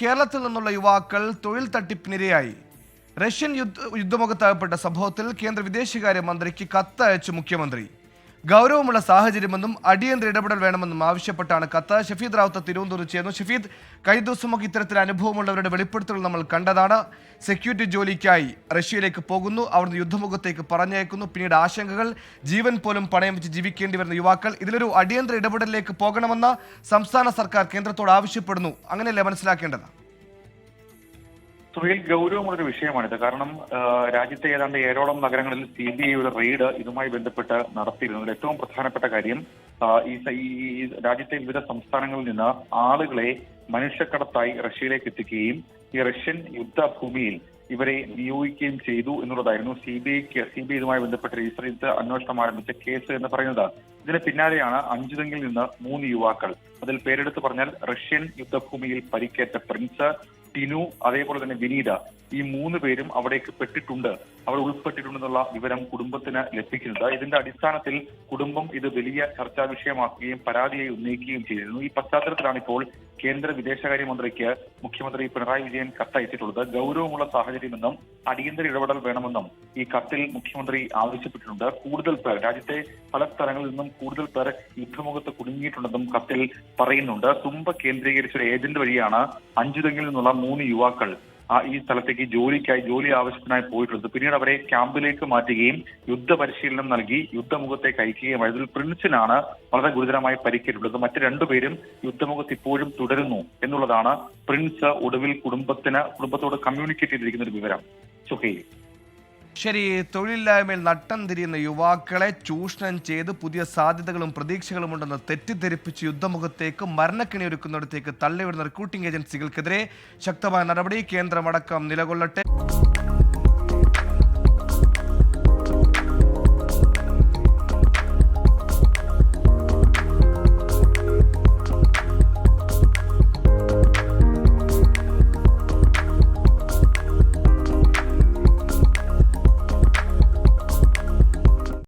കേരളത്തിൽ നിന്നുള്ള യുവാക്കൾ തൊഴിൽ തട്ടിപ്പിനിരയായി. റഷ്യൻ യുദ്ധ യുദ്ധമുഖത്താകപ്പെട്ട സംഭവത്തിൽ കേന്ദ്ര വിദേശകാര്യ മന്ത്രിക്ക് കത്തയച്ചു മുഖ്യമന്ത്രി. ഗൗരവമുള്ള സാഹചര്യമെന്നും അടിയന്തര ഇടപെടൽ വേണമെന്നും ആവശ്യപ്പെട്ടാണ് കത്ത് ഷഫീദ് റാവത്ത് തിരുവനന്തപുരത്ത് ചേർന്നു. ഷഫീദ് കഴിഞ്ഞ ദിവസമൊക്കെ ഇത്തരത്തിൽ അനുഭവമുള്ളവരുടെ വെളിപ്പെടുത്തലുകൾ നമ്മൾ കണ്ടതാണ്. സെക്യൂരിറ്റി ജോലിക്കായി റഷ്യയിലേക്ക് പോകുന്നു. അവിടുന്ന് യുദ്ധമുഖത്തേക്ക് പറഞ്ഞയക്കുന്നു. പിന്നീട് ആശങ്കകൾ ജീവൻ പോലും പണയം വെച്ച് ജീവിക്കേണ്ടി വരുന്ന യുവാക്കൾ ഇതിലൊരു അടിയന്തര ഇടപെടലിലേക്ക് പോകണമെന്ന് സംസ്ഥാന സർക്കാർ കേന്ദ്രത്തോട് ആവശ്യപ്പെടുന്നു. അങ്ങനെയല്ലേ മനസ്സിലാക്കേണ്ടത്? തൊഴിൽ ഗൗരവമുള്ളൊരു വിഷയമാണിത്. കാരണം രാജ്യത്തെ ഏതാണ്ട് ഏഴോളം നഗരങ്ങളിൽ സി ബി ഐയുടെ റെയ്ഡ് ഇതുമായി ബന്ധപ്പെട്ട് നടത്തിയിരുന്നു. ഏറ്റവും പ്രധാനപ്പെട്ട കാര്യം ഈ രാജ്യത്തെ വിവിധ സംസ്ഥാനങ്ങളിൽ നിന്ന് ആളുകളെ മനുഷ്യക്കടത്തായി റഷ്യയിലേക്ക് എത്തിക്കുകയും ഈ റഷ്യൻ യുദ്ധഭൂമിയിൽ ഇവരെ നിയോഗിക്കുകയും ചെയ്തു എന്നുള്ളതായിരുന്നു സി ബി ഐക്ക് സി ബി ഐ ഇതുമായി ബന്ധപ്പെട്ട രജിസ്റ്റർ അന്വേഷണം ആരംഭിച്ച കേസ് എന്ന് പറയുന്നത്. ഇതിന് പിന്നാലെയാണ് അഞ്ചുതെങ്കിൽ നിന്ന് മൂന്ന് യുവാക്കൾ. അതിൽ പേരെടുത്ത് പറഞ്ഞാൽ റഷ്യൻ യുദ്ധഭൂമിയിൽ പരിക്കേറ്റ പ്രിൻസ് ടിനു അതേപോലെ തന്നെ വിനീത. ഈ മൂന്ന് പേരും അവിടേക്ക് പെട്ടിട്ടുണ്ട്. അവർ ഉൾപ്പെട്ടിട്ടുണ്ടെന്നുള്ള വിവരം കുടുംബത്തിന് ലഭിക്കുന്നത് ഇതിന്റെ അടിസ്ഥാനത്തിൽ കുടുംബം ഇത് വലിയ ചർച്ചാ വിഷയമാക്കുകയും പരാതിയായി ഉന്നയിക്കുകയും ചെയ്തിരുന്നു. ഈ പശ്ചാത്തലത്തിലാണ് ഇപ്പോൾ കേന്ദ്ര വിദേശകാര്യമന്ത്രിക്ക് മുഖ്യമന്ത്രി പിണറായി വിജയൻ കത്തയച്ചിട്ടുള്ളത് ഗൗരവമുള്ള സാഹചര്യമെന്നും അടിയന്തര ഇടപെടൽ വേണമെന്നും ഈ കത്തിൽ മുഖ്യമന്ത്രി ആവശ്യപ്പെട്ടിട്ടുണ്ട്. കൂടുതൽ പേർ രാജ്യത്തെ പല സ്ഥലങ്ങളിൽ നിന്നും കൂടുതൽ പേർ യുദ്ധമുഖത്ത് കുടുങ്ങിയിട്ടുണ്ടെന്നും കത്തിൽ പറയുന്നുണ്ട്. തുമ്പ കേന്ദ്രീകരിച്ച ഒരു ഏജന്റ് വഴിയാണ് അഞ്ചുതെങ്ങിൽ നിന്നുള്ള മൂന്ന് യുവാക്കൾ ഈ സ്ഥലത്തേക്ക് ജോലിക്കായി ജോലി ആവശ്യത്തിനായി പോയിട്ടുള്ളത് പിന്നീട് അവരെ ക്യാമ്പിലേക്ക് മാറ്റുകയും യുദ്ധ പരിശീലനം നൽകി യുദ്ധമുഖത്തേക്ക് അയക്കുകയും ഇതിൽ പ്രിൻസിനാണ് വളരെ ഗുരുതരമായി പരിക്കേറ്റുള്ളത് മറ്റു രണ്ടുപേരും യുദ്ധമുഖത്ത് ഇപ്പോഴും തുടരുന്നു എന്നുള്ളതാണ് പ്രിൻസ് ഒടുവിൽ കുടുംബത്തിന് കുടുംബത്തോട് കമ്മ്യൂണിക്കേറ്റ് ചെയ്തിരിക്കുന്ന ഒരു വിവരം. സുഹൈൽ. ശരി തൊഴിലില്ലായ്മയിൽ നട്ടം തിരിയുന്ന യുവാക്കളെ ചൂഷണം ചെയ്ത് പുതിയ സാധ്യതകളും പ്രതീക്ഷകളും ഉണ്ടെന്ന് തെറ്റിദ്ധരിപ്പിച്ച് യുദ്ധമുഖത്തേക്ക് മരണക്കിണി ഒരുക്കുന്നിടത്തേക്ക് തള്ളിവിടുന്ന റിക്രൂട്ടിംഗ് ഏജൻസികൾക്കെതിരെ ശക്തമായ നടപടി കേന്ദ്രമടക്കം നിലകൊള്ളട്ടെ.